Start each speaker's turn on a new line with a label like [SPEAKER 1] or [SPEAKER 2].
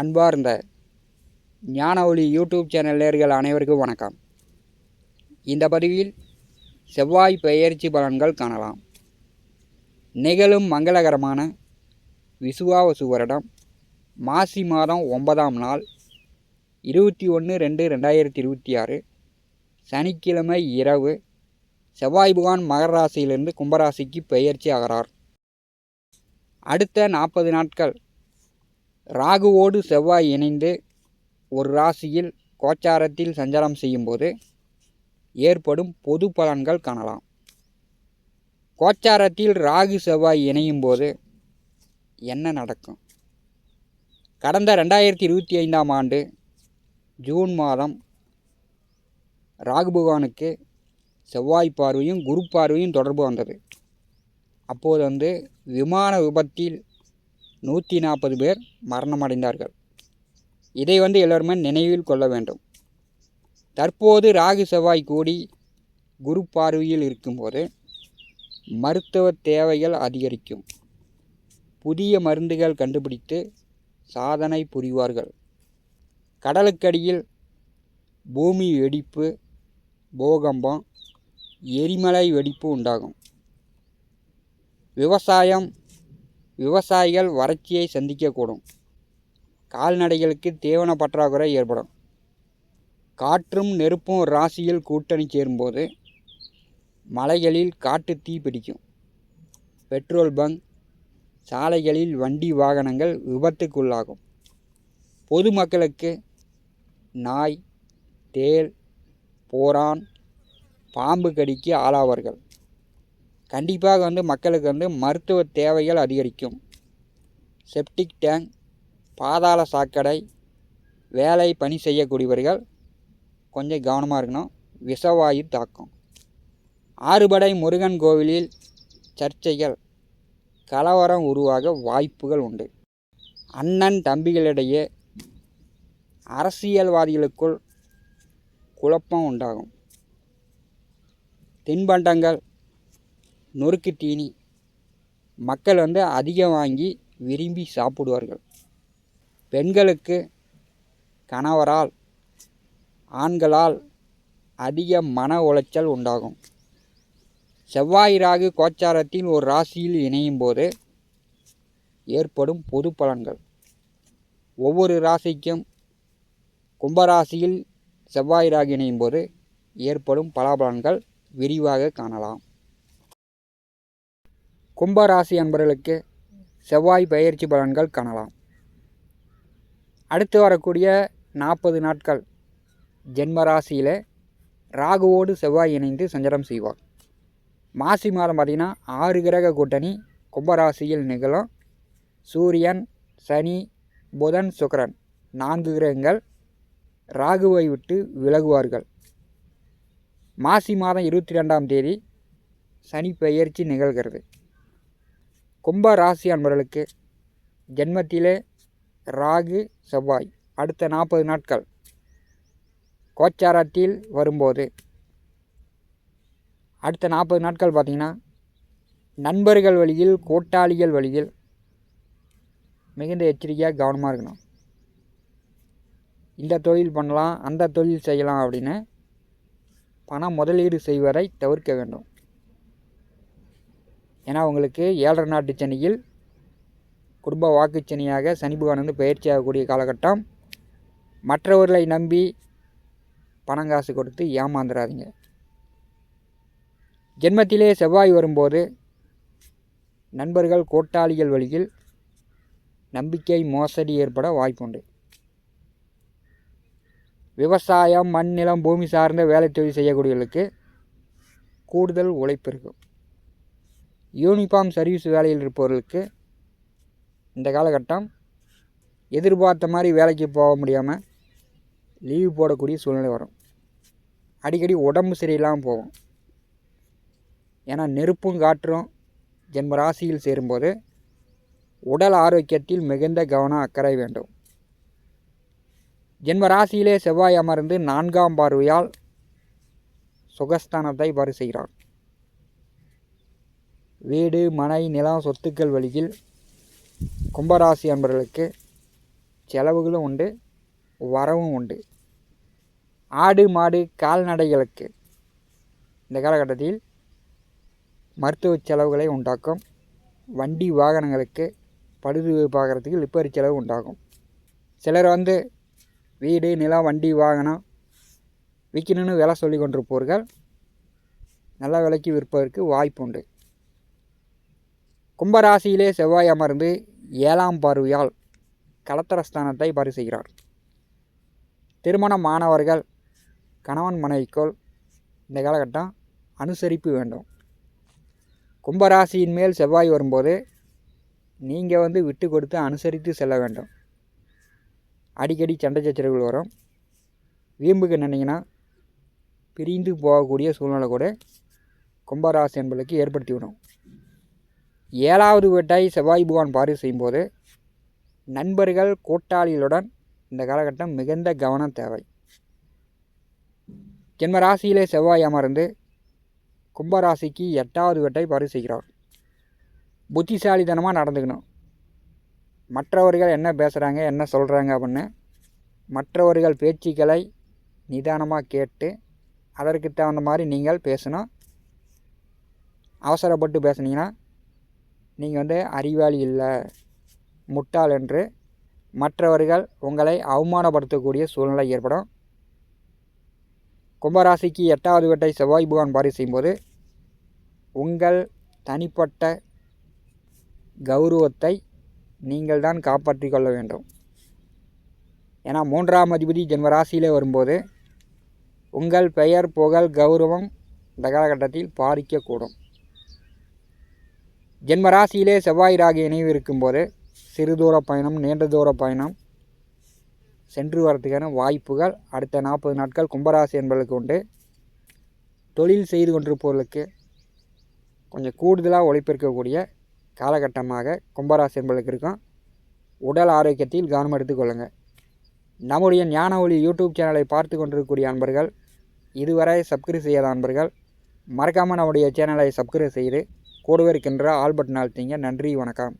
[SPEAKER 1] அன்பார்ந்த ஞான ஒளி யூடியூப் சேனல் நேர்கள் அனைவருக்கும் வணக்கம். இந்த பதிவில் செவ்வாய் பெயர்ச்சி பலன்கள் காணலாம். நிகழும் மங்களகரமான விசுவாவசு வருடம் மாசி மாதம் ஒன்பதாம் நாள் இருபத்தி ஒன்று ரெண்டு ரெண்டாயிரத்தி இருபத்தி ஆறு சனிக்கிழமை இரவு செவ்வாய் புகான் மகர ராசியிலிருந்து கும்பராசிக்கு பெயர்ச்சி ஆகிறார். அடுத்த நாற்பது நாட்கள் ராகுவோடு செவ்வாய் இணைந்து ஒரு ராசியில் கோச்சாரத்தில் சஞ்சாரம் செய்யும்போது ஏற்படும் பொது பலன்கள் காணலாம். கோச்சாரத்தில் ராகு செவ்வாய் இணையும் போது என்ன நடக்கும்? கடந்த ரெண்டாயிரத்தி இருபத்தி ஐந்தாம் ஆண்டு ஜூன் மாதம் ராகு பகவானுக்கு செவ்வாய் பார்வையும் குரு பார்வையும் தொடர்பு வந்தது. அப்போது வந்து விமான விபத்தில் நூற்றி நாற்பது பேர் மரணமடைந்தார்கள். இதை வந்து எல்லோருமே நினைவில் கொள்ள வேண்டும். தற்போது ராகு செவ்வாய் கூடி குரு பார்வையில் இருக்கும்போது மருத்துவ தேவைகள் அதிகரிக்கும். புதிய மருந்துகள் கண்டுபிடித்து சாதனை புரிவார்கள். கடலுக்கடியில் பூமி வெடிப்பு பூகம்பம் எரிமலை வெடிப்பு உண்டாகும். விவசாயம் விவசாயிகள் வறட்சியை சந்திக்கக்கூடும். கால்நடைகளுக்கு தீவன பற்றாக்குறை ஏற்படும். காற்றும் நெருப்பும் ராசியில் கூட்டணி சேரும்போது மலைகளில் காட்டு தீ பிடிக்கும். பெட்ரோல் பங்க் சாலைகளில் வண்டி வாகனங்கள் விபத்துக்குள்ளாகும். பொதுமக்களுக்கு நாய் தேல் போரான் பாம்பு கடிக்கு ஆளாவார்கள். கண்டிப்பாக வந்து மக்களுக்கு வந்து மருத்துவ தேவைகள் அதிகரிக்கும். செப்டிக் டேங்க் பாதாள சாக்கடை வேலை பணி செய்யக்கூடியவர்கள் கொஞ்சம் கவனமாக இருக்கணும். விஷவாயு தாக்கம். ஆறுபடை முருகன் கோவிலில் சர்ச்சைகள். கலவரம் உருவாக வாய்ப்புகள் உண்டு. அண்ணன் தம்பிகளிடையே அரசியல்வாதிகளுக்குள் குழப்பம் உண்டாகும். தின்பண்டங்கள் நொறுக்கு தீனி. மக்கள் வந்து அதிகம் வாங்கி விரும்பி சாப்பிடுவார்கள். பெண்களுக்கு கணவரால் ஆண்களால் அதிக மன உளைச்சல் உண்டாகும். செவ்வாய் ராகு கோச்சாரத்தில் ஒரு ராசியில் இணையும் போது ஏற்படும் பொது பலன்கள். ஒவ்வொரு ராசிக்கும் கும்பராசியில் செவ்வாய் ராகு இணையும் போது ஏற்படும் பலாபலன்கள் விரிவாக காணலாம். கும்பராசி அன்பர்களுக்கு செவ்வாய் பயிற்சி பலன்கள் காணலாம். அடுத்து வரக்கூடிய நாற்பது நாட்கள் ஜென்மராசியில் ராகுவோடு செவ்வாய் இணைந்து சஞ்சாரம் செய்வார். மாசி மாதம் பார்த்திங்கன்னா ஆறு கிரக கூட்டணி கும்பராசியில் நிகழும். சூரியன் சனி புதன் சுக்கரன் நான்கு கிரகங்கள் ராகுவை விட்டு விலகுவார்கள். மாசி மாதம் இருபத்தி ரெண்டாம் தேதி சனி பெயர்ச்சி நிகழ்கிறது. கும்ப ராசி அன்பர்களுக்கு ஜென்மத்திலே ராகு செவ்வாய். அடுத்த நாற்பது நாட்கள் கோச்சாரத்தில் வரும்போது. அடுத்த நாற்பது நாட்கள் பார்த்திங்கன்னா நண்பர்கள் வழியில் கூட்டாளிகள் வழியில் மிகுந்த எச்சரிக்கையாக கவனமாக இருக்கணும். இந்த தொழில் பண்ணலாம் அந்த தொழில் செய்யலாம் அப்படின்னு பணம் முதலீடு செய்வதை தவிர்க்க வேண்டும். ஏன்னா உங்களுக்கு ஏழரை நாட்டு சனியில் குடும்ப வாக்குச்சனியாக சனி பகவான் வந்து பயிற்சியாகக்கூடிய காலகட்டம். மற்றவர்களை நம்பி பணம் காசு கொடுத்து ஏமாந்துடாதீங்க ஜென்மத்திலே செவ்வாய் வரும்போது நண்பர்கள் கூட்டாளிகள் வழியில் நம்பிக்கை மோசடி ஏற்பட வாய்ப்புண்டு. விவசாயம் மண் நிலம் பூமி சார்ந்த வேலை தொழில் செய்யக்கூடியவர்களுக்கு கூடுதல் உழைப்பு இருக்கும். யூனிஃபார்ம் சர்வீஸ் வேலையில் இருப்பவர்களுக்கு இந்த காலகட்டம் எதிர்பார்த்த மாதிரி வேலைக்கு போக முடியாமல் லீவு போடக்கூடிய சூழ்நிலை வரும். அடிக்கடி உடம்பு சரியில்லாமல் போகும். ஏன்னா நெருப்பும் காற்றும் ஜென்ம ராசியில் சேரும்போது உடல் ஆரோக்கியத்தில் மிகுந்த கவனம் அக்கறை வேண்டும். ஜென்ம ராசியிலே செவ்வாய் அமர்ந்து நான்காம் பார்வையால் சுகஸ்தானத்தை வரு செய்கிறார். வீடு மனை நிலம் சொத்துக்கள் வழியில் கும்பராசி அன்பர்களுக்கு செலவுகளும் உண்டு வரவும் உண்டு. ஆடு மாடு கால்நடைகளுக்கு இந்த காலகட்டத்தில் மருத்துவ செலவுகளை உண்டாக்கும் வண்டி வாகனங்களுக்கு பழுது பார்க்குறதுக்கு லிப்பரி செலவு உண்டாகும். சிலர் வந்து வீடு நிலம் வண்டி வாகனம் விற்கணும்னு விலை சொல்லி கொண்டிருப்பவர்கள் நல்ல விலைக்கு விற்பதற்கு வாய்ப்பு உண்டு. கும்பராசியிலே செவ்வாய் அமர்ந்து ஏழாம் பார்வையால் கலத்தரஸ்தானத்தை பரிசுகிறார் திருமணம் மாணவர்கள் கணவன் மனைவிக்குள் இந்த காலகட்டம் அனுசரிப்பு வேண்டும். கும்பராசியின் மேல் செவ்வாய் வரும்போது நீங்கள் வந்து விட்டு கொடுத்து அனுசரித்து செல்ல வேண்டும். அடிக்கடி சண்டை சச்சரவுகள் வரும். வீம்புக்கு நினைங்கன்னா பிரிந்து போகக்கூடிய சூழ்நிலை கூட கும்பராசி என்பதற்கு ஏற்படுத்திவிடும் ஏழாவது வேட்டை செவ்வாய் பகவான் பாரி செய்யும்போது நண்பர்கள் கூட்டாளிகளுடன் இந்த காலகட்டம் மிகுந்த கவனம் தேவை. ஜென்ம ராசியிலே செவ்வாய் அமர்ந்து கும்பராசிக்கு எட்டாவது வீட்டை பாரி செய்கிறார். புத்திசாலித்தனமாக நடந்துக்கணும். மற்றவர்கள் என்ன பேசுகிறாங்க என்ன சொல்கிறாங்க அப்படின்னு மற்றவர்கள் பேச்சுக்களை நிதானமாக கேட்டு அதற்கு தகுந்த மாதிரி நீங்கள் பேசணும். அவசரப்பட்டு பேசுனீங்கன்னா நீங்கள் வந்து அறிவாளி இல்லை முட்டாள் என்று மற்றவர்கள் உங்களை அவமானப்படுத்தக்கூடிய சூழ்நிலை ஏற்படும். கும்பராசிக்கு எட்டாவது வீட்டை செவ்வாய் பகவான் பாரி செய்யும்போது உங்கள் தனிப்பட்ட கௌரவத்தை நீங்கள் தான் காப்பாற்றி கொள்ள வேண்டும். ஏன்னா மூன்றாம் அதிபதி ஜென்மராசியிலே வரும்போது உங்கள் பெயர் புகழ் கௌரவம் இந்த காலகட்டத்தில் பாதிக்கக்கூடும். ஜென்மராசியிலே செவ்வாய் ராகி இணைவு இருக்கும்போது சிறு தூர பயணம் நீண்ட தூர பயணம் சென்று வரத்துக்கான வாய்ப்புகள் அடுத்த நாற்பது நாட்கள் கும்பராசி என்பதற்கு உண்டு. தொழில் செய்து கொண்டிருப்பவர்களுக்கு கொஞ்சம் கூடுதலாக உழைப்பிருக்கக்கூடிய காலகட்டமாக கும்பராசி என்பதற்கு இருக்கும். உடல் ஆரோக்கியத்தில் கவனம் எடுத்துக்கொள்ளுங்கள் நம்முடைய ஞான ஒளி யூடியூப் சேனலை பார்த்து கொண்டிருக்கக்கூடிய அன்பர்கள் இதுவரை சப்ஸ்கிரைப் செய்யாத அன்பர்கள் மறக்காமல் நம்முடைய சேனலை சப்ஸ்கிரைப் செய்து கூடவே இருக்கின்ற ஆல்பர்ட் பட்டன் நன்றி வணக்கம்.